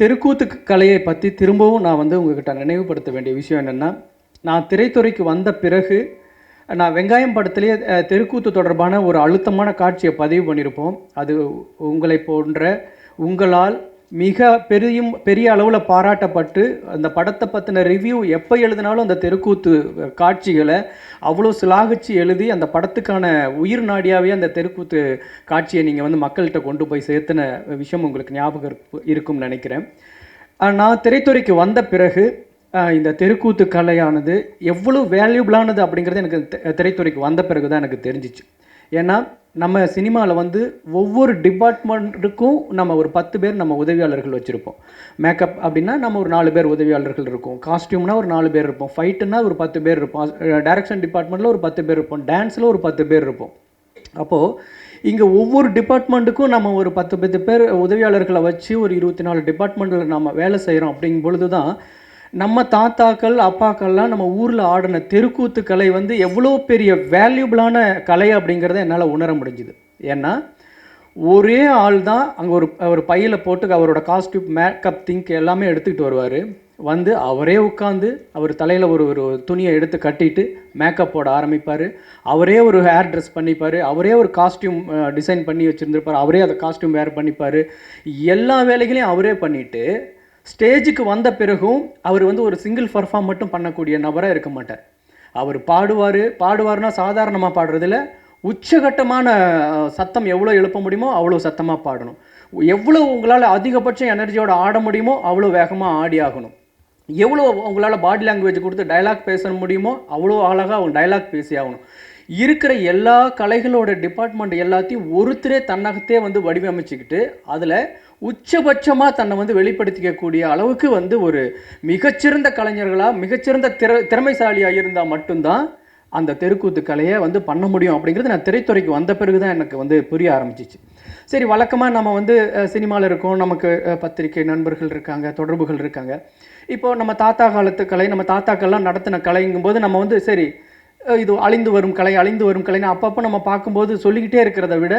தெருக்கூத்து கலையை பற்றி திரும்பவும் நான் வந்து உங்ககிட்ட நினைவுபடுத்த வேண்டிய விஷயம் என்னென்னா நான் திரைத்துறைக்கு வந்த பிறகு நான் வெங்காயம் படத்திலே தெருக்கூத்து தொடர்பான ஒரு அழுத்தமான காட்சியை பதிவு பண்ணியிருப்போம். அது உங்களை போன்ற உங்களால் மிக பெரியும் பெரிய அளவில் பாராட்டப்பட்டு அந்த படத்தை பற்றின ரிவ்யூ எப்போ எழுதினாலும் அந்த தெருக்கூத்து காட்சிகளை அவ்வளோ சிலாகிச்சு எழுதி அந்த படத்துக்கான உயிர் நாடியாகவே அந்த தெருக்கூத்து காட்சியை நீங்கள் வந்து மக்கள்கிட்ட கொண்டு போய் சேர்த்துன விஷயம் உங்களுக்கு ஞாபகம் இருக்கும்னு நினைக்கிறேன். நான் திரைத்துறைக்கு வந்த பிறகு இந்த தெருக்கூத்து கலையானது எவ்வளோ வேல்யூபிளானது அப்படிங்கிறது எனக்கு திரைத்துறைக்கு வந்த பிறகு தான் எனக்கு தெரிஞ்சிச்சு. ஏன்னா நம்ம சினிமாவில் வந்து ஒவ்வொரு டிபார்ட்மெண்ட்டுக்கும் நம்ம ஒரு பத்து பேர் நம்ம உதவியாளர்கள் வச்சுருப்போம். மேக்கப் அப்படின்னா நம்ம ஒரு நாலு பேர் உதவியாளர்கள் இருக்கும். காஸ்டியூம்னா ஒரு நாலு பேர் இருப்போம். ஃபைட்டுன்னா ஒரு பத்து பேர் இருப்போம். டைரக்ஷன் டிபார்ட்மெண்ட்டில் ஒரு பத்து பேர் இருப்போம். டான்ஸில் ஒரு பத்து பேர் இருப்போம். அப்போது இங்கே ஒவ்வொரு டிபார்ட்மெண்ட்டுக்கும் நம்ம ஒரு பத்து பத்து பேர் உதவியாளர்களை வச்சு ஒரு இருபத்தி நாலு டிபார்ட்மெண்ட்டில் நம்ம வேலை செய்கிறோம் அப்படிங்கும் பொழுது தான் நம்ம தாத்தாக்கள் அப்பாக்கள்லாம் நம்ம ஊரில் ஆடின தெருக்கூத்து கலை வந்து எவ்வளோ பெரிய வேல்யூபிளான கலை அப்படிங்கிறத என்னால் உணர முடிஞ்சுது. ஏன்னா ஒரே ஆள் தான் அங்கே ஒரு ஒரு பையில் போட்டு அவரோட காஸ்டியூம் மேக்கப் திங்க் எல்லாமே எடுத்துக்கிட்டு வருவார். வந்து அவரே உட்காந்து அவர் தலையில் ஒரு ஒரு துணியை எடுத்து கட்டிட்டு மேக்கப் போட ஆரம்பிப்பார். அவரே ஒரு ஹேர் ட்ரெஸ் பண்ணிப்பார். அவரே ஒரு காஸ்டியூம் டிசைன் பண்ணி வச்சுருந்துருப்பார். அவரே அதை காஸ்டியூம் வேர் பண்ணிப்பார். எல்லா வேலைகளையும் அவரே பண்ணிவிட்டு ஸ்டேஜுக்கு வந்த பிறகும் அவர் வந்து ஒரு சிங்கிள் பர்ஃபார்ம் மட்டும் பண்ணக்கூடிய நபராக இருக்க மாட்டார். அவர் பாடுவார் பாடுவார்னா சாதாரணமாக பாடுறதில்ல. உச்சகட்டமான சத்தம் எவ்வளோ எழுப்ப முடியுமோ அவ்வளோ சத்தமாக பாடணும். எவ்வளோ உங்களால் அதிகபட்சம் எனர்ஜியோட ஆட முடியுமோ அவ்வளோ வேகமாக ஆடி ஆகணும். எவ்வளோ உங்களால் பாடி லாங்குவேஜ் கொடுத்து டயலாக் பேச முடியுமோ அவ்வளோ அழகாக அவங்க டயலாக் பேசி ஆகணும். இருக்கிற எல்லா கலைகளோட டிபார்ட்மெண்ட் எல்லாத்தையும் ஒருத்தரே தன்னகத்தே வந்து வடிவமைச்சுக்கிட்டு அதில் உச்சபட்சமாக தன்னை வந்து வெளிப்படுத்திக்கக்கூடிய அளவுக்கு வந்து ஒரு மிகச்சிறந்த கலைஞர்களாக மிகச்சிறந்த திற திறமைசாலியாக இருந்தால் மட்டும்தான் அந்த தெருக்கூத்து கலையை வந்து பண்ண முடியும் அப்படிங்கிறது நான் திரைத்துறைக்கு வந்த பிறகு தான் எனக்கு வந்து புரிய ஆரம்பிச்சிச்சு. சரி வழக்கமாக நம்ம வந்து சினிமாவில் இருக்கோம். நமக்கு பத்திரிகை நண்பர்கள் இருக்காங்க தொடர்புகள் இருக்காங்க. இப்போது நம்ம தாத்தா காலத்து கலை நம்ம தாத்தாக்கள்லாம் நடத்தின கலைங்கும்போது நம்ம வந்து சரி இது அழிந்து வரும் கலை அழிந்து வரும் கலைன்னு அப்பப்போ நம்ம பார்க்கும்போது சொல்லிக்கிட்டே இருக்கிறத விட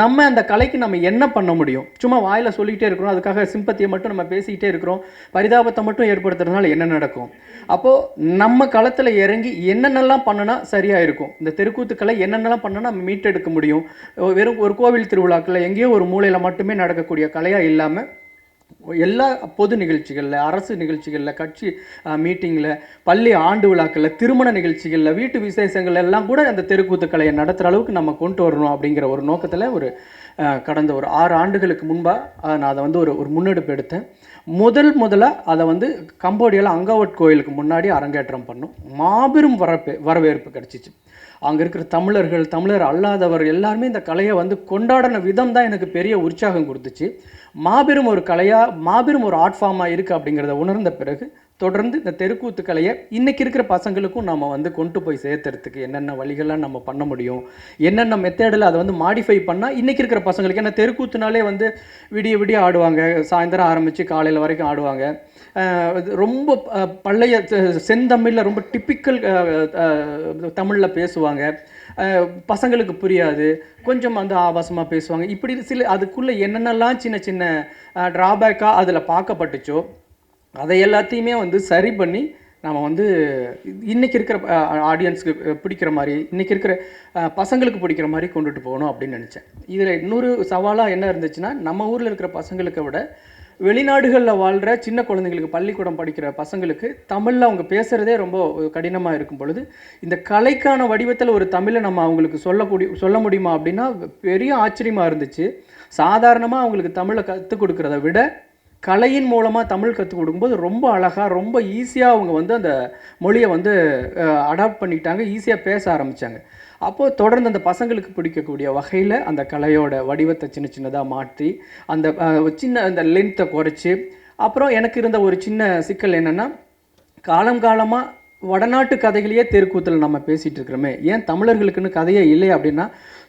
நம்ம அந்த கலைக்கு நம்ம என்ன பண்ண முடியும்? சும்மா வாயில் சொல்லிக்கிட்டே இருக்கிறோம் அதுக்காக சிம்பத்தியை மட்டும் நம்ம பேசிக்கிட்டே இருக்கிறோம் பரிதாபத்தை மட்டும் ஏற்படுத்துறதுனால என்ன நடக்கும்? அப்போது நம்ம களத்தில் இறங்கி என்னென்னலாம் பண்ணுனா சரியாக இருக்கும். இந்த தெருக்கூத்து கலை என்னென்னலாம் பண்ணனா மீட்டெடுக்க முடியும். வெறும் ஒரு கோவில் திருவிழாக்களில் எங்கேயோ ஒரு மூலையில் மட்டுமே நடக்கக்கூடிய கலையாக இல்லாமல் எல்லா பொது நிகழ்ச்சிகளில் அரசு நிகழ்ச்சிகளில் கட்சி மீட்டிங்கில் பள்ளி ஆண்டு விழாக்களில் திருமண நிகழ்ச்சிகளில் வீட்டு விசேஷங்கள் எல்லாம் கூட அந்த தெருக்கூத்து கலையை நடத்துகிற அளவுக்கு நம்ம கொண்டு வரணும் அப்படிங்கிற ஒரு நோக்கத்தில் ஒரு கடந்த ஒரு ஆறு ஆண்டுகளுக்கு முன்பாக நான் அதை வந்து ஒரு ஒரு முன்னெடுப்பு எடுத்தேன். முதல் முதலாக அதை வந்து கம்போடியாவில் அங்காவட் கோயிலுக்கு முன்னாடி அரங்கேற்றம் பண்ணோம். மாபெரும் வரப்பே வரவேற்பு கிடச்சிச்சு. அங்கே இருக்கிற தமிழர்கள் தமிழர் அல்லாதவர் எல்லாருமே இந்த கலையை வந்து கொண்டாடின விதம் தான் எனக்கு பெரிய உற்சாகம் கொடுத்துச்சு. மாபெரும் ஒரு கலையாக மாபெரும் ஒரு ஆர்ட் ஃபார்மாக இருக்குது அப்படிங்கிறத உணர்ந்த பிறகு தொடர்ந்து இந்த தெருக்கூத்து கலையை இன்றைக்கி இருக்கிற பசங்களுக்கும் நம்ம வந்து கொண்டு போய் சேர்த்துறதுக்கு என்னென்ன வழிகள்லாம் நம்ம பண்ண முடியும்? என்னென்ன மெத்தேடில் அதை வந்து மாடிஃபை பண்ணால் இன்றைக்கி இருக்கிற பசங்களுக்கு? ஏன்னா தெருக்கூத்துனாலே வந்து விடிய விடிய ஆடுவாங்க. சாயந்தரம் ஆரம்பித்து காலையில் வரைக்கும் ஆடுவாங்க. இது ரொம்ப பழைய செ- செந்தமிழில் ரொம்ப டிப்பிக்கல் தமிழில் பேசுவாங்க. பசங்களுக்கு புரியாது. கொஞ்சம் வந்து ஆபாசமாக பேசுவாங்க. இப்படி சில அதுக்குள்ளே என்னென்னலாம் சின்ன சின்ன ட்ராபேக்காக அதில் பார்க்கப்பட்டுச்சோ அதை எல்லாத்தையுமே வந்து சரி பண்ணி நம்ம வந்து இன்றைக்கி இருக்கிற ஆடியன்ஸுக்கு பிடிக்கிற மாதிரி இன்றைக்கி இருக்கிற பசங்களுக்கு பிடிக்கிற மாதிரி கொண்டுட்டு போகணும் அப்படின்னு நினச்சேன். இதில் இன்னொரு சவாலாக என்ன இருந்துச்சுன்னா நம்ம ஊரில் இருக்கிற பசங்களுக்கு விட வெளிநாடுகளில் வாழ்கிற சின்ன குழந்தைங்களுக்கு பள்ளிக்கூடம் படிக்கிற பசங்களுக்கு தமிழில் அவங்க பேசுகிறதே ரொம்ப கடினமாக இருக்கும் பொழுது இந்த கலைக்கான வடிவத்தில் ஒரு தமிழை நம்ம அவங்களுக்கு சொல்லக்கூடிய சொல்ல முடியுமா அப்படின்னா பெரிய ஆச்சரியமாக இருந்துச்சு. சாதாரணமாக அவங்களுக்கு தமிழை கற்றுக் கொடுக்குறத விட கலையின் மூலமாக தமிழ் கற்றுக் கொடுக்கும்போது ரொம்ப அழகாக ரொம்ப ஈஸியாக அவங்க வந்து அந்த மொழியை வந்து அடாப்ட் பண்ணிக்கிட்டாங்க ஈஸியாக பேச ஆரம்பித்தாங்க அப்போது தொடர்ந்து அந்த பசங்களுக்கு பிடிக்கக்கூடிய வகையில் அந்த கலையோட வடிவத்தை சின்ன சின்னதாக மாற்றி அந்த சின்ன அந்த லென்த்தை குறைச்சி அப்புறம் எனக்கு இருந்த ஒரு சின்ன சிக்கல் என்னென்னா காலம் காலமாக வடநாட்டு கதைகளையே தெருக்கூத்தில் நம்ம பேசிகிட்டு இருக்கிறோமே. ஏன் தமிழர்களுக்குன்னு கதையே இல்லை அப்படின்னா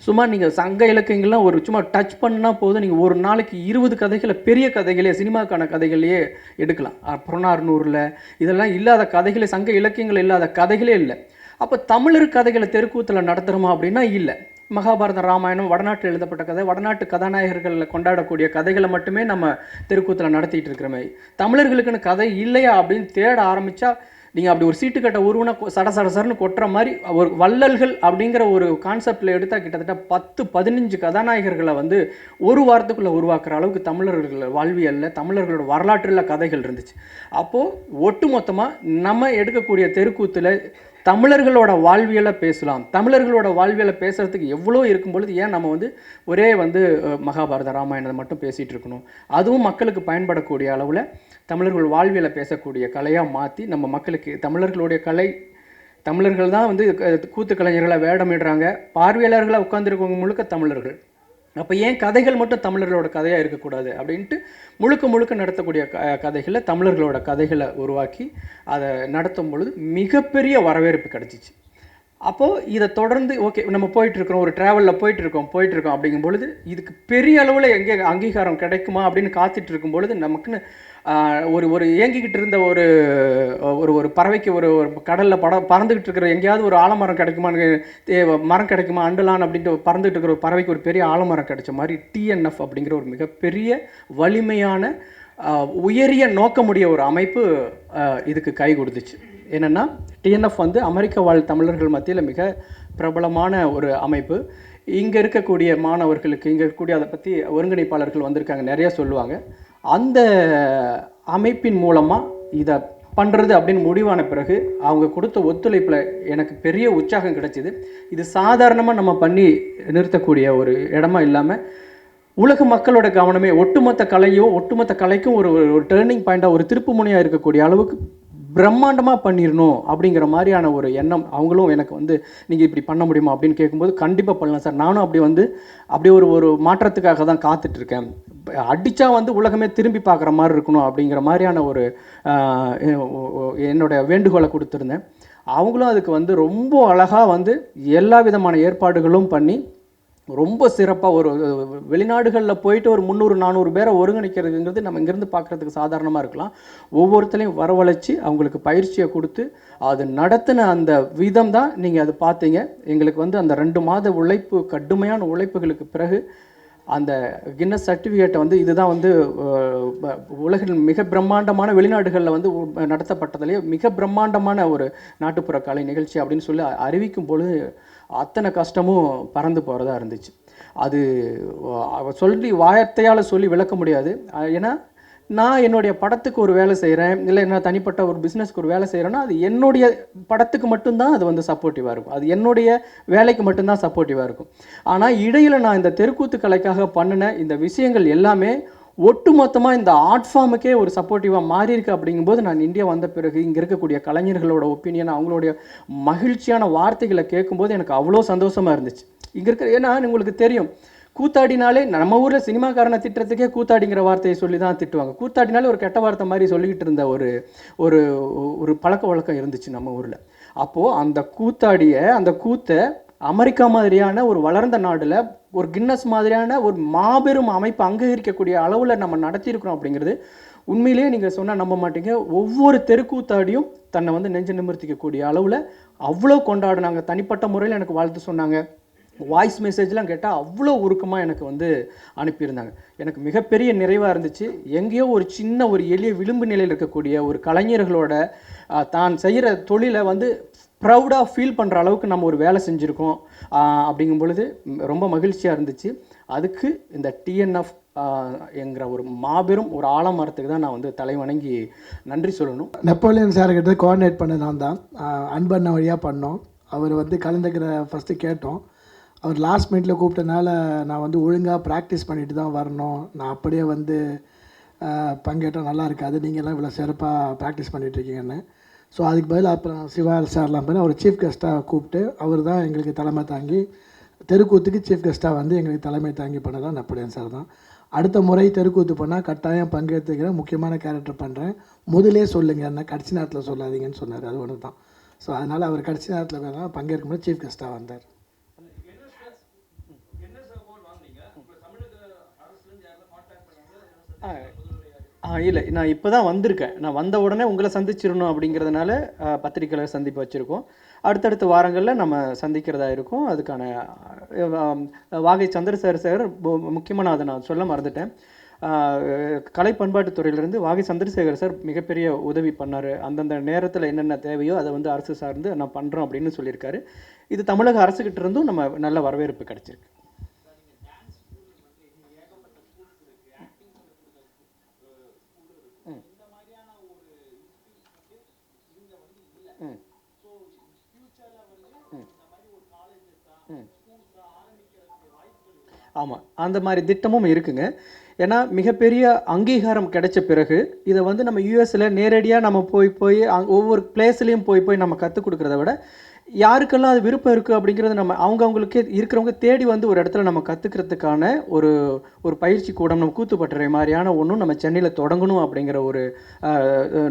சும்மா நீங்கள் சங்க இலக்கியங்கள்லாம் ஒரு சும்மா டச் பண்ணால் போதும். நீங்கள் ஒரு நாளைக்கு இருபது கதைகளை பெரிய கதைகளே சினிமாக்கான கதைகளையே எடுக்கலாம். புறநாறுநூறில் இதெல்லாம் இல்லாத கதைகளே சங்க இலக்கியங்கள் இல்லாத கதைகளே இல்லை. அப்போ தமிழர் கதைகளை தெருக்கூத்தில் நடத்துகிறோமா அப்படின்னா இல்லை. மகாபாரதம் ராமாயணம் வடநாட்டில் எழுதப்பட்ட கதை வடநாட்டு கதாநாயகர்களில் கொண்டாடக்கூடிய கதைகளை மட்டுமே நம்ம தெருக்கூத்தில் நடத்திட்டு இருக்கிறோமே. தமிழர்களுக்குன்னு கதை இல்லையா அப்படின்னு தேட ஆரம்பித்தா நீங்கள் அப்படி ஒரு சீட்டு கட்ட சட சட சடன்னு கொட்டுற மாதிரி ஒரு வள்ளல்கள் அப்படிங்கிற ஒரு கான்செப்டில் எடுத்தால் கிட்டத்தட்ட பத்து பதினஞ்சு கதாநாயகர்களை வந்து ஒரு வாரத்துக்குள்ளே உருவாக்குற அளவுக்கு தமிழர்கள் வாழ்வியலில் தமிழர்களோட வரலாற்றில் கதைகள் இருந்துச்சு. அப்போது ஒட்டுமொத்தமாக நம்ம எடுக்கக்கூடிய தெருக்கூத்தில் தமிழர்களோட வாழ்வியலை பேசலாம். தமிழர்களோட வாழ்வியலை பேசுகிறதுக்கு எவ்வளோ இருக்கும் பொழுது ஏன் நம்ம வந்து ஒரே வந்து மகாபாரத ராமாயணத்தை மட்டும் பேசிகிட்டு இருக்கணும்? அதுவும் மக்களுக்கு பயன்படக்கூடிய அளவில் தமிழர்கள் வாழ்வியலை பேசக்கூடிய கலையாக மாற்றி நம்ம மக்களுக்கு தமிழர்களுடைய கலை தமிழர்கள் தான் வந்து கூத்து கலைஞர்களை வேடமிடுறாங்க. பார்வையாளர்களாக உட்காந்துருக்கவங்க முழுக்க தமிழர்கள். அப்போ ஏன் கதைகள் மட்டும் தமிழர்களோட கதையாக இருக்கக்கூடாது அப்படின்ட்டு முழுக்க முழுக்க நடத்தக்கூடிய க கதைகளை தமிழர்களோட கதைகளை உருவாக்கி அதை நடத்தும் பொழுது மிகப்பெரிய வரவேற்பு கிடச்சிச்சு. அப்போது இதை தொடர்ந்து ஓகே நம்ம போயிட்டுருக்கோம் ஒரு ட்ராவலில் போயிட்டுருக்கோம் போயிட்டுருக்கோம் அப்படிங்கும் பொழுது இதுக்கு பெரிய அளவில் எங்கே அங்கீகாரம் கிடைக்குமா அப்படின்னு காத்துட்டு இருக்கும் பொழுது நமக்குன்னு ஒரு ஒரு இயங்கிக்கிட்டு இருந்த ஒரு ஒரு ஒரு பறவைக்கு ஒரு ஒரு கடலில் பட பறந்துக்கிட்டு இருக்கிற எங்கேயாவது ஒரு ஆலமரம் கிடைக்குமான்னு தே- மரம் கிடைக்குமா அண்டலான் அப்படின்ட்டு பறந்துக்கிட்டு இருக்கிற ஒரு பறவைக்கு ஒரு பெரிய ஆலமரம் கிடைச்ச மாதிரி டிஎன்எஃப் அப்படிங்கிற ஒரு மிகப்பெரிய வலிமையான உயரிய நோக்கமுடைய ஒரு அமைப்பு இதுக்கு கை கொடுத்துச்சு. என்னென்னா டிஎன்எஃப் வந்து அமெரிக்க வாழ் தமிழர்கள் மத்தியில் மிக பிரபலமான ஒரு அமைப்பு. இங்கே இருக்கக்கூடிய மாணவர்களுக்கு இங்கே இருக்கக்கூடிய அதை பற்றி ஒருங்கிணைப்பாளர்கள் வந்திருக்காங்க நிறைய சொல்லுவாங்க. அந்த அமைப்பின் மூலமாக இதை பண்ணுறது அப்படின்னு முடிவான பிறகு அவங்க கொடுத்த ஒத்துழைப்பில் எனக்கு பெரிய உற்சாகம் கிடைச்சிது. இது சாதாரணமாக நம்ம பண்ணி நிறுத்தக்கூடிய ஒரு இடமா இல்லாமல் உலக மக்களோட கவனமே ஒட்டுமொத்த கலையும் ஒட்டுமொத்த கலைக்கும் ஒரு ஒரு டேர்னிங் பாயிண்டாக ஒரு திருப்பு முனையாக இருக்கக்கூடிய அளவுக்கு பிரம்மாண்டமாக பண்ணிடணும் அப்படிங்கிற மாதிரியான ஒரு எண்ணம் அவங்களும் எனக்கு வந்து நீங்கள் இப்படி பண்ண முடியுமா? அப்படின்னு கேட்கும்போது கண்டிப்பாக பண்ணலாம் சார். நானும் அப்படி வந்து அப்படி ஒரு ஒரு மாற்றத்துக்காக தான் காத்துட்ருக்கேன். அடித்தா வந்து உலகமே திரும்பி பார்க்குற மாதிரி இருக்கணும் அப்படிங்கிற மாதிரியான ஒரு என்னுடைய வேண்டுகோளை கொடுத்துருந்தேன். அவங்களும் அதுக்கு வந்து ரொம்ப அழகாக வந்து எல்லா விதமான ஏற்பாடுகளும் பண்ணி ரொம்ப சிறப்பாக ஒரு வெளிநாடுகளில் போயிட்டு ஒரு முந்நூறு நானூறு பேரை ஒருங்கிணைக்கிறதுங்கிறது நம்ம இங்கேருந்து பார்க்குறதுக்கு சாதாரணமாக இருக்கலாம். ஒவ்வொருத்தரையும் வரவழைச்சி அவங்களுக்கு பயிற்சியை கொடுத்து அது நடத்தின அந்த விதம் தான் நீங்கள் அது பார்த்தீங்க. எங்களுக்கு வந்து அந்த ரெண்டு மாத உழைப்பு கடுமையான உழைப்புகளுக்கு பிறகு அந்த கின்னஸ் சர்டிஃபிகேட்டை வந்து இதுதான் வந்து உலகில் உலகின் மிக பிரம்மாண்டமான வெளிநாடுகளில் வந்து நடத்தப்பட்டதுலேயே மிக பிரம்மாண்டமான ஒரு நாட்டுப்புற கலை நிகழ்ச்சி அப்படின்னு சொல்லி அறிவிக்கும் பொழுது அத்தனை கஷ்டமும் பறந்து போகிறதா இருந்துச்சு. அது சொல்லி வார்த்தையால் சொல்லி விளக்க முடியாது. ஏன்னா நான் என்னுடைய படத்துக்கு ஒரு வேலை செய்கிறேன் இல்லை நான் தனிப்பட்ட ஒரு பிஸ்னஸ்க்கு ஒரு வேலை செய்கிறேன்னா அது என்னுடைய படத்துக்கு மட்டும்தான் அது வந்து சப்போர்ட்டிவாக இருக்கும். அது என்னுடைய வேலைக்கு மட்டும்தான் சப்போர்ட்டிவாக இருக்கும். ஆனால் இடையில் நான் இந்த தெருக்கூத்து கலைக்காக பண்ணின இந்த விஷயங்கள் எல்லாமே ஒட்டுமொத்தமாக இந்த ஆர்ட் ஃபார்முக்கே ஒரு சப்போர்ட்டிவாக மாறி இருக்கு அப்படிங்கும்போது நான் இந்தியா வந்த பிறகு இங்கே இருக்கக்கூடிய கலைஞர்களோட ஒப்பீனியன் அவங்களுடைய மகிழ்ச்சியான வார்த்தைகளை கேட்கும்போது எனக்கு அவ்வளோ சந்தோஷமாக இருந்துச்சு. இங்கே இருக்கிற ஏன்னா உங்களுக்கு தெரியும் கூத்தாடினாலே நம்ம ஊரில் சினிமாக்காரனை திட்டுறதுக்கே கூத்தாடிங்கிற வார்த்தையை சொல்லி தான் திட்டுவாங்க. கூத்தாடினாலே ஒரு கெட்ட வார்த்தை மாதிரி சொல்லிக்கிட்டு இருந்த ஒரு ஒரு ஒரு பழக்க வழக்கம் இருந்துச்சு நம்ம ஊரில். அப்போது அந்த கூத்தாடிய அந்த கூத்தை அமெரிக்கா மாதிரியான ஒரு வளர்ந்த நாடில் ஒரு கின்னஸ் மாதிரியான ஒரு மாபெரும் அமைப்பு அங்கீகரிக்கக்கூடிய அளவில் நம்ம நடத்தியிருக்கிறோம் அப்படிங்கிறது உண்மையிலேயே நீங்கள் சொன்னால் நம்ப மாட்டீங்க. ஒவ்வொரு தெருக்கூத்தாடியும் தன்னை வந்து நெஞ்சு நிமிர்த்திக்கக்கூடிய அளவில் அவ்வளோ கொண்டாடினாங்க. தனிப்பட்ட முறையில் எனக்கு வாழ்த்து சொன்னாங்க. வாய்ஸ் மெசேஜ்லாம் கேட்டால் அவ்வளோ உருக்கமாக எனக்கு வந்து அனுப்பியிருந்தாங்க. எனக்கு மிகப்பெரிய நிறைவாக இருந்துச்சு. எங்கேயோ ஒரு சின்ன ஒரு எளிய விளிம்பு நிலையில் இருக்கக்கூடிய ஒரு கலைஞர்களோட தான் செய்கிற தொழிலை வந்து ப்ரௌடாக ஃபீல் பண்ணுற அளவுக்கு நம்ம ஒரு வேலை செஞ்சுருக்கோம். அப்படிங்கும் பொழுது ரொம்ப மகிழ்ச்சியாக இருந்துச்சு. அதுக்கு இந்த டிஎன்எஃப் என்கிற ஒரு மாபெரும் ஒரு ஆலமரத்துக்கு தான் நான் வந்து தலை வணங்கி நன்றி சொல்லணும். நெப்போலியன் சார்கிட்ட கோஆர்டினேட் பண்ண நான் தான். அன்பண்ண வழியாக பண்ணோம். அவர் வந்து கலந்துக்கிற ஃபஸ்ட்டு கேட்டோம். அவர் லாஸ்ட் மினிட்ல கூப்பிட்டனால நான் வந்து ஒழுங்காக ப்ராக்டிஸ் பண்ணிட்டு தான் வரணும். நான் அப்படியே வந்து பங்கேற்றால் நல்லா இருக்காது. நீங்கள்லாம் இவ்வளோ சிறப்பாக ப்ராக்டிஸ் பண்ணிகிட்ருக்கீங்கன்னு ஸோ அதுக்கு பதில் அப்புறம் சிவா சார்லாம் பண்ணி அவர் சீஃப் கெஸ்ட்டாக கூப்பிட்டு அவர் தான் எங்களுக்கு தலைமை தாங்கி தெருக்கூத்துக்கு சீஃப் கெஸ்ட்டாக வந்து எங்களுக்கு தலைமை தாங்கி பண்ணதான் நப்படியன் சார் தான். அடுத்த முறை தெருக்கூத்து பண்ணால் கட்டாயம் பங்கேற்றுக்கிறேன் முக்கியமான கேரக்டர் பண்ணுறேன் முதலே சொல்லுங்கள் என்ன கடைசி நேரத்தில் சொல்லாதீங்கன்னு சொன்னார் அது ஒன்று தான். ஸோ அதனால் அவர் கடைசி நேரத்தில் வேணால் பங்கேற்கும்போது சீஃப் கெஸ்ட்டாக வந்தார். ஆ இல்லை நான் இப்போ தான் வந்திருக்கேன். நான் வந்த உடனே உங்களை சந்திச்சிடணும் அப்படிங்கிறதுனால ஆ, பத்திரிக்கையாளர் சந்திப்பு வச்சுருக்கோம். அடுத்தடுத்த வாரங்களில் நம்ம சந்திக்கிறதா இருக்கும். அதுக்கான வாகை சந்திரசேகர் சார் முக்கியமாக அதை நான் சொல்ல மறந்துட்டேன். கலை பண்பாட்டுத் துறையிலிருந்து வாகை சந்திரசேகர் சார் மிகப்பெரிய உதவி பண்ணார். அந்தந்த நேரத்தில் என்னென்ன தேவையோ அதை வந்து அரசு சார்ந்து நான் பண்ணுறோம் அப்படின்னு சொல்லியிருக்காரு. இது தமிழக அரசுகிட்ட இருந்தும் நம்ம நல்ல வரவேற்பு கிடச்சிருக்கு. ஆமாம் அந்த மாதிரி திட்டமும் இருக்குங்க. ஏன்னா மிகப்பெரிய அங்கீகாரம் கிடைச்ச பிறகு இதை வந்து நம்ம யூஎஸில் நேரடியாக நம்ம போய் போய் அங் ஒவ்வொரு பிளேஸ்லேயும் போய் போய் நம்ம கற்றுக் கொடுக்குறத விட யாருக்கெல்லாம் அது விருப்பம் இருக்குது அப்படிங்கிறது நம்ம அவங்கவுங்களுக்கே இருக்கிறவங்க தேடி வந்து ஒரு இடத்துல நம்ம கற்றுக்கிறதுக்கான ஒரு ஒரு பயிற்சி கூடம் நம்ம கூத்துப்பட்டுற மாதிரியான ஒன்றும் நம்ம சென்னையில் தொடங்கணும் அப்படிங்கிற ஒரு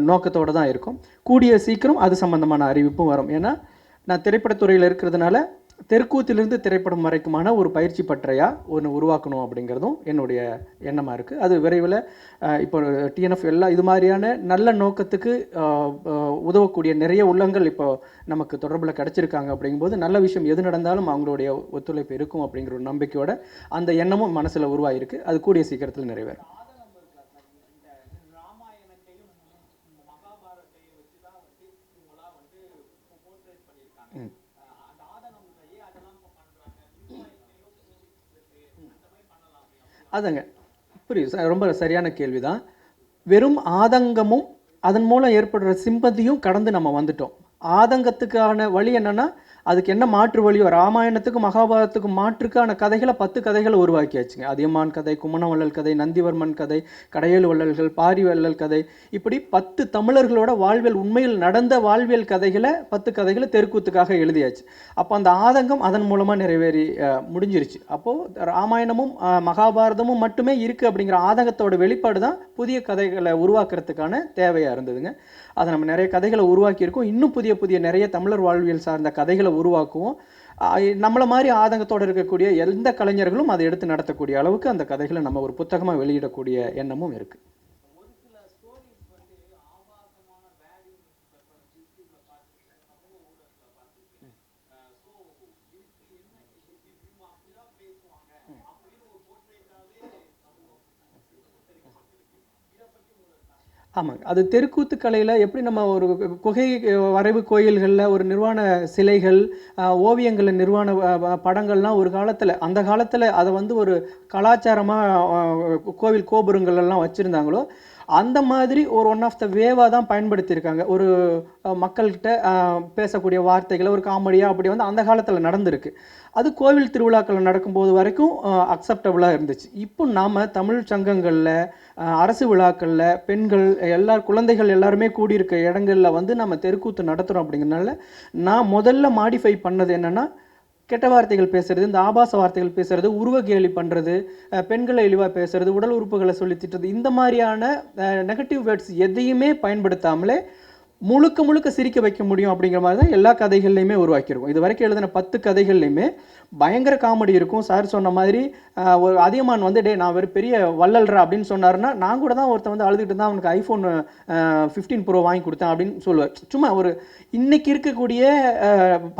நோக்கத்தோடு தான் இருக்கும். கூடிய சீக்கிரம் அது சம்மந்தமான அறிவிப்பும் வரும். ஏன்னா நான் திரைப்படத்துறையில் இருக்கிறதுனால தெற்கூத்திலிருந்து திரைப்படம் வரைக்குமான ஒரு பயிற்சி பற்றையாக ஒன்று உருவாக்கணும் அப்படிங்கிறதும் என்னுடைய எண்ணமாக இருக்குது அது விரைவில் இப்போ டிஎன்எஃப் எல்லா இது மாதிரியான நல்ல நோக்கத்துக்கு உதவக்கூடிய நிறைய உள்ளங்கள் இப்போ நமக்கு தொடர்பில் கிடச்சிருக்காங்க அப்படிங்கும்போது நல்ல விஷயம் எது நடந்தாலும் அவங்களுடைய ஒத்துழைப்பு இருக்கும் அப்படிங்கிற ஒரு நம்பிக்கையோட அந்த எண்ணமும் மனசில் உருவாகிருக்கு அது கூடிய சீக்கிரத்தில் நிறைவேறும். அதுங்க. புரியுது சார்? ரொம்ப சரியான கேள்வி தான் வெறும் ஆதங்கமும் அதன் மூலம் ஏற்படுற சிம்பதியும் கடந்து நம்ம வந்துட்டோம். ஆதங்கத்துக்கான வழி என்னன்னா அதுக்கு என்ன மாற்று வழியோ ராமாயணத்துக்கும் மகாபாரதத்துக்கும் மாற்றுக்கான கதைகளை பத்து கதைகளை உருவாக்கியாச்சுங்க. அதியமான் கதை குமணவள்ளல் கதை நந்திவர்மன் கதை கடையல் வள்ளல்கள் பாரி வள்ளல் கதை இப்படி பத்து தமிழர்களோட வாழ்வியல் உண்மையில் நடந்த வாழ்வியல் கதைகளை பத்து கதைகளை தெருக்கூத்துக்காக எழுதியாச்சு. அப்போ அந்த ஆதங்கம் அதன் மூலமாக நிறைவேறி முடிஞ்சிருச்சு. அப்போது ராமாயணமும் மகாபாரதமும் மட்டுமே இருக்குது அப்படிங்கிற ஆதங்கத்தோட வெளிப்பாடு தான் புதிய கதைகளை உருவாக்குறதுக்கான தேவையாக இருந்ததுங்க. அதை நம்ம நிறைய கதைகளை உருவாக்கியிருக்கோம். இன்னும் புதிய புதிய நிறைய தமிழர் வாழ்வியல் சார்ந்த கதைகளை உருவாக்குவோம். நம்மளை மாதிரி ஆதங்கத்தோடு இருக்கக்கூடிய எந்த கலைஞர்களும் அதை எடுத்து நடத்தக்கூடிய அளவுக்கு அந்த கதைகளை நம்ம ஒரு புத்தகமாக வெளியிடக்கூடிய எண்ணமும் இருக்குது ஆமாங்க. அது தெருக்கூத்து கலையில் எப்படி நம்ம ஒரு குகை வரைவு கோயில்களில் ஒரு நிர்வாண சிலைகள் ஓவியங்களில் நிர்வாண படங்கள்லாம் ஒரு காலத்தில் அந்த காலத்தில் அதை வந்து ஒரு கலாச்சாரமாக கோவில் கோபுரங்கள் எல்லாம் வச்சுருந்தாங்களோ அந்த மாதிரி ஒரு ஒன் ஆஃப் த வேவாக தான் பயன்படுத்தியிருக்காங்க. ஒரு மக்கள்கிட்ட பேசக்கூடிய வார்த்தைகளை ஒரு காமெடியாக அப்படி வந்து அந்த காலத்தில் நடந்திருக்கு. அது கோவில் திருவிழாக்கள் நடக்கும்போது வரைக்கும் அக்செப்டபுளாக இருந்துச்சு. இப்போ நாம் தமிழ் சங்கங்களில் அரசு விழாக்களில் பெண்கள் எல்லா குழந்தைகள் எல்லாருமே கூடியிருக்க இடங்களில் வந்து நம்ம தெருக்கூத்து நடத்துகிறோம் அப்படிங்கிறனால நான் முதல்ல மாடிஃபை பண்ணது என்னென்னா கெட்ட வார்த்தைகள் பேசுறது இந்த ஆபாச வார்த்தைகள் பேசுறது உருவ கேலி பண்ணுறது பெண்களை இழிவாக பேசுறது உடல் உறுப்புகளை சொல்லி திட்டுறது இந்த மாதிரியான நெகட்டிவ் வேர்ட்ஸ் எதையுமே பயன்படுத்தாமலே முழுக்க முழுக்க சிரிக்க வைக்க முடியும் அப்படிங்கிற மாதிரி தான் எல்லா கதைகள்லையுமே உருவாக்கியிருக்கும். இது வரைக்கும் எழுதின பத்து கதைகள்லையுமே பயங்கர காமெடி இருக்கும். சார் சொன்ன மாதிரி ஒரு அதியமான் வந்து டே நான் ஒரு பெரிய வள்ளல்ரா அப்படின்னு சொன்னாருன்னா நான் கூட தான் ஒருத்தன் வந்து அழுதுகிட்டு தான் அவனுக்கு ஐஃபோன் ஃபிஃப்டீன் ப்ரோ வாங்கி கொடுத்தேன் அப்படின்னு சொல்லுவார். சும்மா ஒரு இன்னைக்கு இருக்கக்கூடிய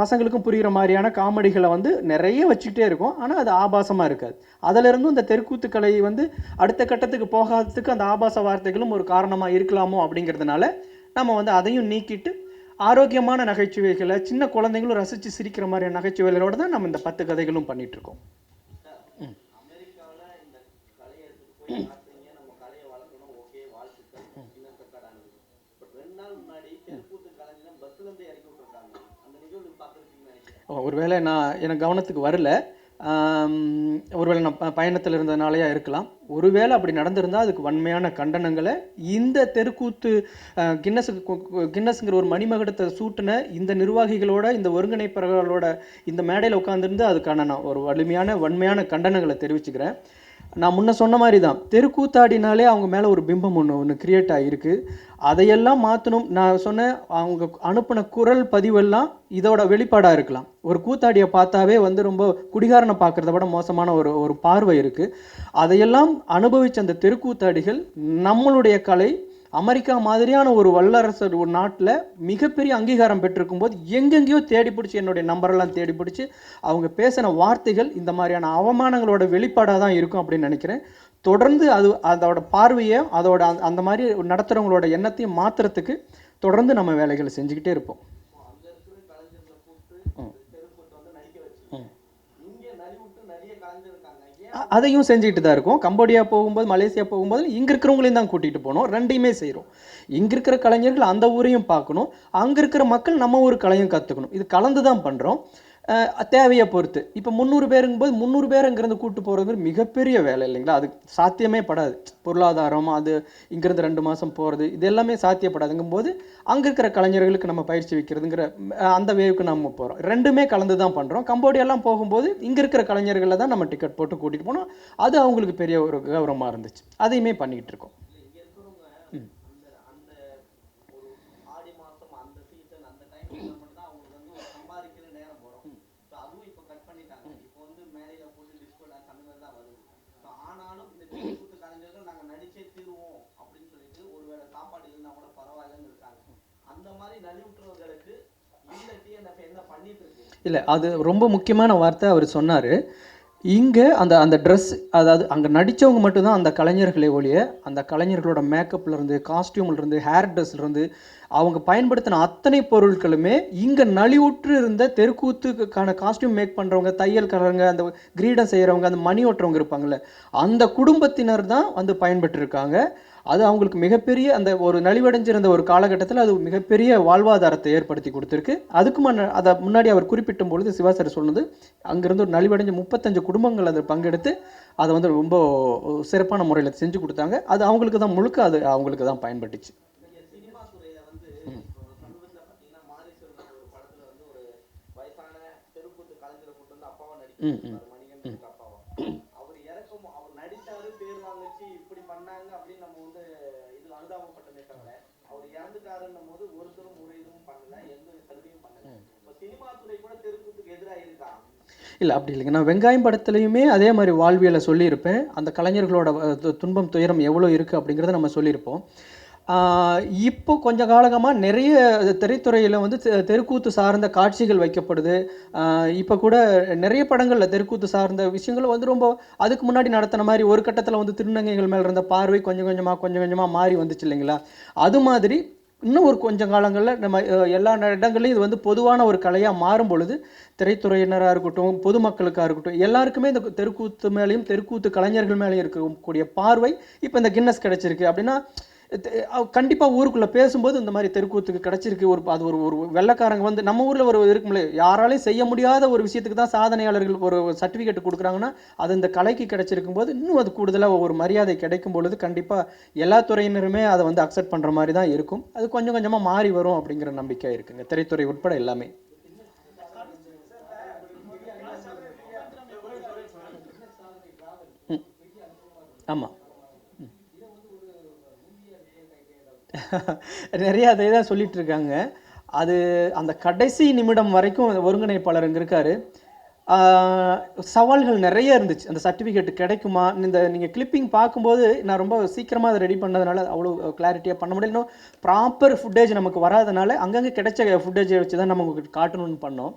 பசங்களுக்கும் புரிகிற மாதிரியான காமெடிகளை வந்து நிறைய வச்சுக்கிட்டே இருக்கும். ஆனால் அது ஆபாசமாக இருக்காது. அதிலிருந்தும் இந்த தெருக்கூத்து கலை வந்து அடுத்த கட்டத்துக்கு போகாததுக்கு அந்த ஆபாச வார்த்தைகளும் ஒரு காரணமாக இருக்கலாமோ அப்படிங்கிறதுனால நம்ம வந்து அதையும் நீக்கிட்டு ஆரோக்கியமான நகைச்சுவைகளை சின்ன குழந்தைங்களும் ரசித்து சிரிக்கிற மாதிரி நகைச்சுவைகளோடு தான் நம்ம இந்த பத்து கதைகளும் பண்ணிகிட்ருக்கோம் ஒருவேளை நான் எனக்கு கவனத்துக்கு வரல. ஒருவேளை நான் ப- பயணத்தில் இருந்ததுனாலயா இருக்கலாம். ஒருவேளை அப்படி நடந்திருந்தால் அதுக்கு வன்மையான கண்டனங்களை இந்த தெருக்கூத்து கின்னஸுக்கு கின்னஸுங்கிற ஒரு மணிமகடத்தை சூட்டின இந்த நிர்வாகிகளோட இந்த ஒருங்கிணைப்பவர்களோட இந்த மேடையில் உட்காந்துருந்து அதுக்கான நான் ஒரு வலிமையான வன்மையான கண்டனங்களை தெரிவிச்சுக்கிறேன். நான் முன்ன சொன்ன மாதிரி தான் தெருக்கூத்தாடினாலே அவங்க மேலே ஒரு பிம்பம் ஒன்று ஒன்று கிரியேட் ஆகிருக்கு அதையெல்லாம் மாற்றணும் நான் சொன்னேன் அவங்க அனுப்பின குரல் பதிவெல்லாம் இதோட வெளிப்பாடாக இருக்கலாம். ஒரு கூத்தாடியை பார்த்தாவே வந்து ரொம்ப குடிகாரனை பார்க்குறத விட மோசமான ஒரு ஒரு பார்வை இருக்குது அதையெல்லாம் அனுபவித்த அந்த தெருக்கூத்தாடிகள் நம்மளுடைய கலை அமெரிக்கா மாதிரியான ஒரு வல்லரசு ஒரு நாட்டில் மிகப்பெரிய அங்கீகாரம் பெற்றிருக்கும் போது எங்கெங்கேயோ தேடி பிடிச்சி என்னுடைய நம்பரெல்லாம் தேடி பிடிச்சி அவங்க பேசின வார்த்தைகள் இந்த மாதிரியான அவமானங்களோட வெளிப்பாடாக தான் இருக்கும் அப்படின்னு நினைக்கிறேன். தொடர்ந்து அது அதோட பார்வையை அதோட அந்த- அந்த மாதிரி நடத்துகிறவங்களோட எண்ணத்தையும் மாற்றுறதுக்கு தொடர்ந்து நம்ம வேலைகளை செஞ்சுக்கிட்டே இருப்போம் அங்க இருக்கிற கலைஞர்களை கூப்பிட்டு தெருக்கூத்து வந்து நடிக்க வச்சு இங்க நலிவுட்டு நிறைய கலைஞர் இருக்காங்க ஏன் அ- அதையும் செஞ்சுட்டு தான் இருக்கோம். கம்போடியா போகும்போது மலேசியா போகும்போது இங்கே இருக்கிறவங்களையும் தான் கூட்டிகிட்டு போனோம். ரெண்டையுமே செய்கிறோம் இங்கே இருக்கிற கலைஞர்கள் அந்த ஊரையும் பார்க்கணும். அங்கே இருக்கிற மக்கள் நம்ம ஊர் கலையும் கற்றுக்கணும் இது கலந்து தான் பண்ணுறோம் தேவையை பொறுத்து. இப்போ முந்நூறு பேருங்கும்போது முந்நூறு பேர் அங்கேருந்து கூட்டு போகிறது மிகப்பெரிய வேலை இல்லைங்களா? அது சாத்தியமே படாது. பொருளாதாரம் அது இங்கேருந்து ரெண்டு மாதம் போகிறது இது எல்லாமே சாத்தியப்படாதுங்கும்போது அங்கே இருக்கிற கலைஞர்களுக்கு நம்ம பயிற்சி வைக்கிறதுங்கிற அந்த வேவுக்கு நம்ம போகிறோம் ரெண்டுமே கலந்து தான் பண்ணுறோம் கம்போடியெல்லாம் போகும்போது இங்கே இருக்கிற கலைஞர்களை தான் நம்ம டிக்கெட் போட்டு கூட்டிகிட்டு போனோம். அது அவங்களுக்கு பெரிய ஒரு கௌரவமாக இருந்துச்சு. அதையுமே பண்ணிக்கிட்டு இருக்கோம் இங்க இருக்கிறவங்க அந்த அந்த ஒரு ஆடி மாசம் அந்த சீசன் அந்த டைம்ல மட்டும் தான் அவங்களுக்கு வந்து ஒரு சம்பாதிக்கிற நேரம் வரும் ஸோ அதுவும் இப்போ கட் பண்ணிட்டாங்க இப்போ வந்து மேலையில போட்டு டிஸ்கோ டான்ஸ் அந்த மாதிரி தான் வருது ஸோ ஆனாலும் இந்த தெருக்கூத்து கலைஞர்கள் நாங்க நடிச்சே தீருவோம் அப்படின்னு சொல்லிட்டு ஒருவேளை சாப்பாடு இல்லைன்னா கூட பரவாயில்லன்னு இருக்காங்க அந்த மாதிரி நலிவுற்றவர்களுக்கு இந்த டிஎன்எஃப் என்ன பண்ணிட்டு இருக்கு இல்லை அது ரொம்ப முக்கியமான வார்த்தை அவர் சொன்னார். இங்கே அந்த அந்த ட்ரெஸ் அதாவது அங்கே நடித்தவங்க மட்டும்தான் அந்த கலைஞர்களே ஒழிய அந்த கலைஞர்களோட மேக்கப்லேருந்து காஸ்டியூம்லேருந்து ஹேர் ட்ரெஸ்லேருந்து அவங்க பயன்படுத்தின அத்தனை பொருட்களுமே இங்கே நலிவுற்று இருந்த தெருக்கூத்துக்கான காஸ்டியூம் மேக் பண்ணுறவங்க தையல்காரங்க அந்த கிரீடம் செய்கிறவங்க அந்த மணி ஓட்டுறவங்க இருப்பாங்கள்ல அந்த குடும்பத்தினர் தான் வந்து பயன்பெற்றிருக்காங்க. அது அவங்களுக்கு மிகப்பெரிய அந்த ஒரு நலிவடைஞ்சிருந்த ஒரு காலகட்டத்தில் அது மிகப்பெரிய வாழ்வாதாரத்தை ஏற்படுத்தி கொடுத்துருக்கு. அதுக்கு முன்ன அதை முன்னாடி அவர் குறிப்பிட்டும் பொழுது சிவாசர் சொன்னது அங்கிருந்து ஒரு நலிவடைஞ்ச முப்பத்தஞ்சு குடும்பங்கள் அதில் பங்கெடுத்து அதை வந்து ரொம்ப சிறப்பான முறையில் செஞ்சு கொடுத்தாங்க. அது அவங்களுக்கு தான் முழுக்க அது அவங்களுக்கு தான் பயன்பட்டுச்சு. நீங்க சினிமா இல்லை அப்படி இல்லைங்க. நான் வெங்காயம் படத்துலையுமே அதே மாதிரி வாழ்வியலை சொல்லியிருப்பேன். அந்த கலைஞர்களோட து- துன்பம் துயரம் எவ்வளோ இருக்குது அப்படிங்கிறத நம்ம சொல்லியிருப்போம். இப்போ கொஞ்ச காலகமாக நிறைய திரைத்துறையில் வந்து தெ- தெருக்கூத்து சார்ந்த காட்சிகள் வைக்கப்படுது. இப்போ கூட நிறைய படங்களில் தெருக்கூத்து சார்ந்த விஷயங்கள் வந்து ரொம்ப அதுக்கு முன்னாடி நடத்தின மாதிரி ஒரு கட்டத்தில் வந்து திருநங்கைகள் மேலே இருந்த பார்வை கொஞ்சம் கொஞ்சமாக கொஞ்சம் கொஞ்சமாக மாறி வந்துச்சு இல்லைங்களா? அது மாதிரி இன்னும் ஒரு கொஞ்சம் காலங்களில் நம்ம எல்லா இடங்கள்லையும் இது வந்து பொதுவான ஒரு கலையாக மாறும் பொழுது திரைத்துறையினராக இருக்கட்டும் பொதுமக்களுக்காக இருக்கட்டும் எல்லாருக்குமே இந்த தெருக்கூத்து மேலேயும் தெருக்கூத்து கலைஞர்கள் மேலேயும் இருக்கக்கூடிய பார்வை இப்போ இந்த கின்னஸ் கிடைச்சிருக்கு. அப்படின்னா கண்டிப்பாக ஊருக்குள்ளே பேசும்போது இந்த மாதிரி தெருக்கூத்துக்கு கிடச்சிருக்கு. ஒரு அது ஒரு ஒரு வெள்ளைக்காரங்க வந்து நம்ம ஊரில் ஒரு இருக்கும்ல. யாராலையும் செய்ய முடியாத ஒரு விஷயத்துக்கு தான் சாதனையாளர்கள் ஒரு சர்டிஃபிகேட் கொடுக்குறாங்கன்னா அது இந்த கலைக்கு கிடச்சிருக்கும் போது இன்னும் அது கூடுதலாக ஒரு மரியாதை கிடைக்கும் பொழுது கண்டிப்பாக எல்லா துறையினருமே அதை வந்து அக்செப்ட் பண்ணுற மாதிரி தான் இருக்கும். அது கொஞ்சம் கொஞ்சமாக மாறி வரும் அப்படிங்கிற நம்பிக்கை இருக்குங்க. திரைத்துறை உட்பட எல்லாமே. ஆமாம் நிறைய அதை தான் சொல்லிட்டு இருக்காங்க அது அந்த கடைசி நிமிடம் வரைக்கும் ஒருங்கிணைப்பாளர் இங்கே இருக்காரு. சவால்கள் நிறைய இருந்துச்சு. அந்த சர்டிஃபிகேட் கிடைக்குமா? இந்த நீங்கள் கிளிப்பிங் பார்க்கும்போது நான் ரொம்ப சீக்கிரமாக அதை ரெடி பண்ணதுனால அவ்வளோ கிளாரிட்டியாக பண்ண முடியல. இன்னும் ப்ராப்பர் ஃபுட்டேஜ் நமக்கு வராதனால அங்கங்கே கிடைச்ச ஃபுட்டேஜை வச்சு தான் நம்ம காட்டணும்னு பண்ணோம்.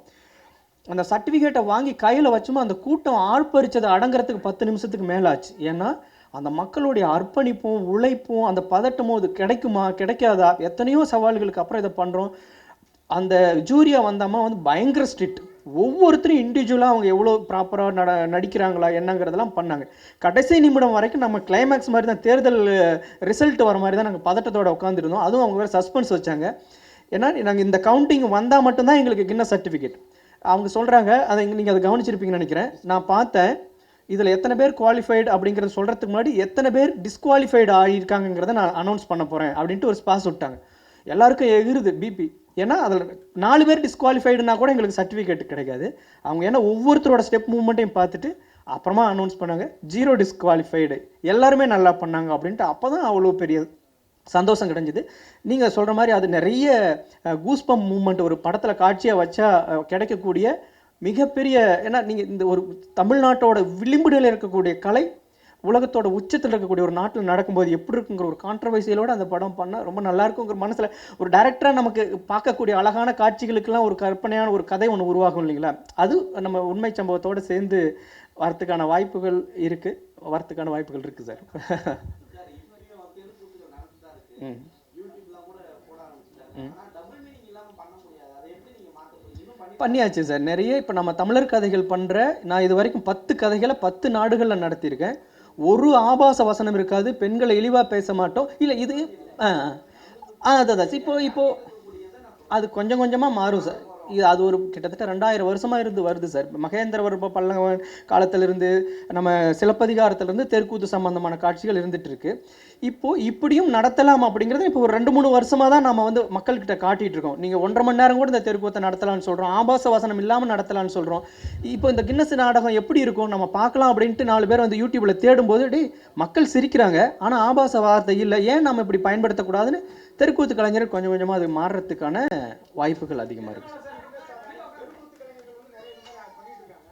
அந்த சர்டிஃபிகேட்டை வாங்கி கையில் வச்சுமா அந்த கூட்டம் ஆர்ப்பரிச்சதை அடங்குறதுக்கு பத்து நிமிஷத்துக்கு மேலே ஆச்சு ஏன்னா அந்த மக்களுடைய அர்ப்பணிப்பும் உழைப்பும் அந்த பதட்டமும் அது கிடைக்குமா கிடைக்காதா? எத்தனையோ சவால்களுக்கு அப்புறம் இதை பண்ணுறோம் அந்த ஜூரியா வந்தாமா வந்து பயங்கர ஸ்ட்ரிக்ட். ஒவ்வொருத்தரும் இண்டிவிஜுவலாக அவங்க எவ்வளோ ப்ராப்பராக நட நடிக்கிறாங்களா என்னங்கிறதெல்லாம் பண்ணாங்க. கடைசி நிமிடம் வரைக்கும் நம்ம கிளைமேக்ஸ் மாதிரி தான் தேர்தல் ரிசல்ட் வர மாதிரி தான் நாங்கள் பதட்டத்தோட உட்காந்துருந்தோம் அதுவும் அவங்க வேறு சஸ்பென்ஸ் வச்சாங்க. ஏன்னா நாங்கள் இந்த கவுண்டிங் வந்தால் மட்டும்தான் எங்களுக்கு கின்ன சர்டிஃபிகேட் அவங்க சொல்கிறாங்க அதை நீங்கள் அதை கவனிச்சிருப்பீங்கன்னு நினைக்கிறேன். நான் பார்த்தேன். இதில் எத்தனை பேர் குவாலிஃபைடு அப்படிங்கிறத சொல்கிறதுக்கு முன்னாடி எத்தனை பேர் டிஸ்குவாலிஃபைடு ஆகியிருக்காங்கிறத நான் அனௌன்ஸ் பண்ண போகிறேன் அப்படின்ட்டு ஒரு ஸ்பாஸ் விட்டாங்க எல்லாருக்கும் எகிருது பிபி ஏன்னா அதில் நாலு பேர் டிஸ்குவாலிஃபைடுனா கூட எங்களுக்கு சர்டிஃபிகேட் கிடைக்காது. அவங்க ஏன்னா ஒவ்வொருத்தரோட ஸ்டெப் மூவ்மெண்ட்டையும் பார்த்துட்டு அப்புறமா அனௌன்ஸ் பண்ணாங்க ஜீரோ டிஸ்குவாலிஃபைடு எல்லாருமே நல்லா பண்ணாங்க அப்படின்ட்டு அப்போ தான் அவ்வளோ பெரிய சந்தோஷம் கிடைஞ்சிது. நீங்கள் சொல்கிற மாதிரி அது நிறைய கூஸ்பம் மூமெண்ட் ஒரு படத்தில் காட்சியாக வச்சா கிடைக்கக்கூடிய மிகப்பெரிய ஏன்னா நீங்கள் இந்த ஒரு தமிழ்நாட்டோட விளிம்புகளில் இருக்கக்கூடிய கலை உலகத்தோட உச்சத்தில் இருக்கக்கூடிய ஒரு நாட்டில் நடக்கும்போது எப்படி இருக்குங்கிற ஒரு கான்ட்ரவர்சியலோட அந்த படம் பண்ணால் ரொம்ப நல்லா இருக்குங்கிற மனசில் ஒரு டேரக்டராக நமக்கு பார்க்கக்கூடிய அழகான காட்சிகளுக்கெல்லாம் ஒரு கற்பனையான ஒரு கதை ஒன்று உருவாகும் இல்லைங்களா? அது நம்ம உண்மை சம்பவத்தோடு சேர்ந்து வரத்துக்கான வாய்ப்புகள் இருக்குது வரத்துக்கான வாய்ப்புகள் இருக்குது சார். இருக்கு. ம். பண்ணியாச்சு சார். நிறைய இப்போ நம்ம தமிழர் கதைகள் பண்ணுற நான் இது வரைக்கும் பத்து கதைகளை பத்து நாடுகளில் நடத்தியிருக்கேன். ஒரு ஆபாச வசனம் இருக்காது பெண்களை இழிவாக பேச மாட்டோம். இல்லை இது ஆ அதான் இப்போ இப்போ அது கொஞ்சம் கொஞ்சமாக மாறும் சார். இது அது ஒரு கிட்டத்தட்ட ரெண்டாயிரம் வருஷமாக இருந்து வருது சார். மகேந்திரவர்ம பல்லவன் காலத்திலிருந்து நம்ம சிலப்பதிகாரத்திலிருந்து தெற்கூத்து சம்பந்தமான காட்சிகள் இருந்துட்டு இருக்கு. இப்போ இப்படியும் நடத்தலாம் அப்படிங்கிறது இப்போ ஒரு ரெண்டு மூணு வருஷமாக தான் நம்ம வந்து மக்கள்கிட்ட காட்டிட்டு இருக்கோம். நீங்கள் ஒன்றரை மணி நேரம் கூட இந்த தெருக்கூத்தை நடத்தலாம்னு சொல்கிறோம் ஆபாச வசனம் இல்லாமல் நடத்தலாம்னு சொல்கிறோம் இப்போ இந்த கின்னஸ் நாடகம் எப்படி இருக்கும்? நம்ம பார்க்கலாம் அப்படின்ட்டு நாலு பேர் வந்து யூடியூப்பில் தேடும்போது டேய் மக்கள் சிரிக்கிறாங்க. ஆனால் ஆபாச வார்த்தை இல்லை. ஏன் நம்ம இப்படி பயன்படுத்தக்கூடாதுன்னு? தெருக்கூத்து கலைஞர் கொஞ்சம் கொஞ்சமாக அது மாறுறதுக்கான வாய்ப்புகள் அதிகமாக இருக்குது ம் ம்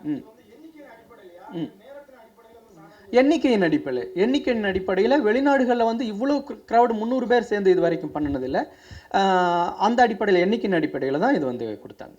எண்ணிக்கையின் அடிப்படையில். எண்ணிக்கையின் அடிப்படையில் வெளிநாடுகளில் வந்து இவ்வளோ க்ரௌடு முந்நூறு பேர் சேர்ந்து இது வரைக்கும் பண்ணினதில்லை. அந்த அடிப்படையில் எண்ணிக்கையின் அடிப்படையில் தான் இது வந்து கொடுத்தாங்க.